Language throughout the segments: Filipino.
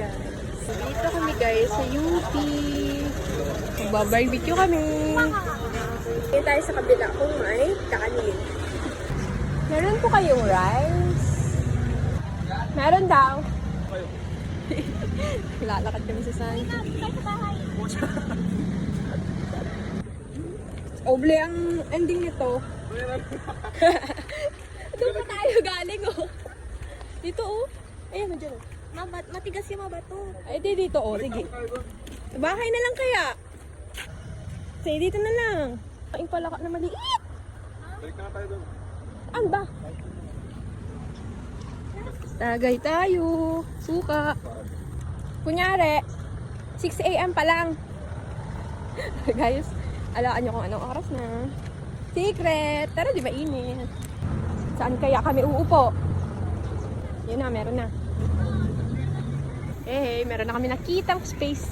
guys. Dito kami guys sa UP. Magbabarbecue kami. Dito tayo sa kabila kung may kanin. Meron po kayong rice? Meron daw. Lalakad kami sa Santa. Oble ang ending nito. Doon pa tayo galing oh. Dito oh. Ayan, nandiyan oh. Mabat, matigas yung mabato. Ay, di dito oh. Sige. Bahay na lang kaya. Sige, dito na lang. Kain pala ka na maliit. Balik na tayo doon. Ano ba? Tagay tayo. Suka. Kunyari, 6 a.m. pa lang. Guys, alaan nyo kung anong oras na. Secret! Tara, di ba init? Saan kaya kami uupo? Yun na, meron na. Hey, meron na kami nakitang space.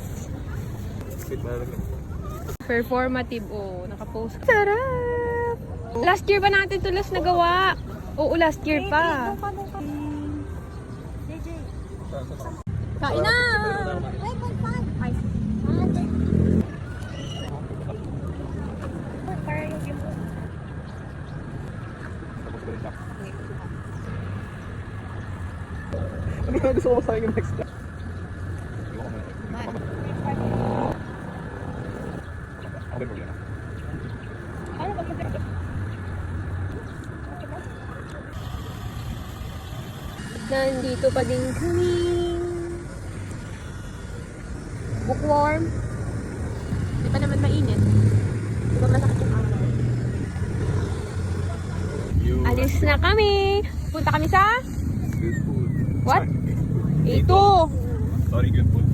Performative, oh. Nakapost. Sarap! Last year ba natin ito last nagawa? Oo, last year pa. Kain na! Ano na gusto mo sa akin next time? Iwan ko muna. Ako ba yung problema? Ano ba kasi? Nandito pa din kami. Bookworm. Di pa naman mainit. Di ba masakit yung araw? Alis na kami. Punta kami sa good food. What? Sorry. A2. Sorry, good food.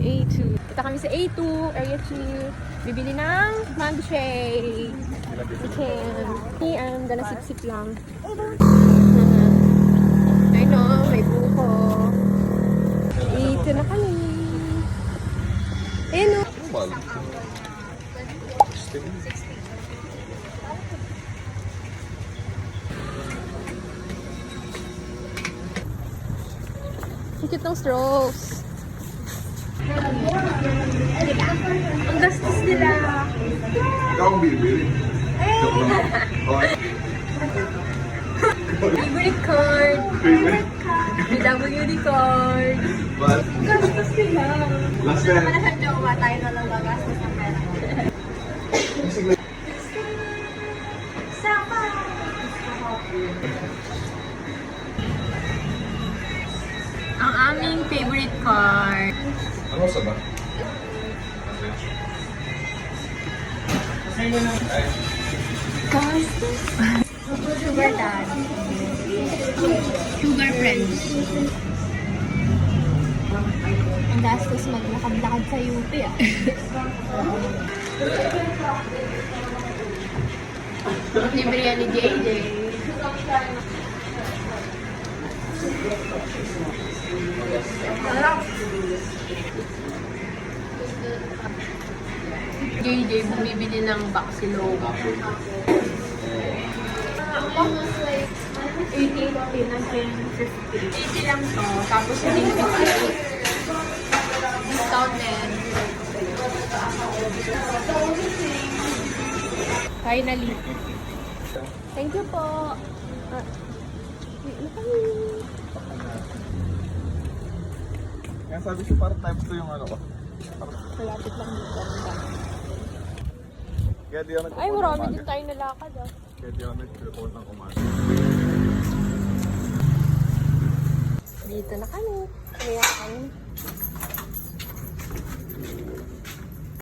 A2. Punta kami sa A2, Area 2. Bibili ng mango shake. Chicken. PM, dala sip-sip lang. I know, may buko. A2 na kami. Ayun o. Ang cute ng straws. Ang gastos nila. Ikaw ang bibili. Joke lang. Okay. Favorite PWD card. But, Gastos nila. last time. sa jowa, tayo na lang gagastos ng pera. Sapa! Ang aming favorite card. Ano sa ba? Gastos. Sugar dad. Sugar friends. Ang gastos maglakad-lakad sa UP ah. Libre yan ni JJ. JJ bumibili ng Baxilo. 80 80 lang to. Tapos hindi 58. Discount din. Finally. Thank you po. Ah, na. Kaya sabi ko parang type 2 yung ano ko. Malapit lang dito. Kaya di ako nag Ay, marami din tayo nalakad ah. Kaya di ako nag-report ng kumain. Dito na kami. Kaya kami.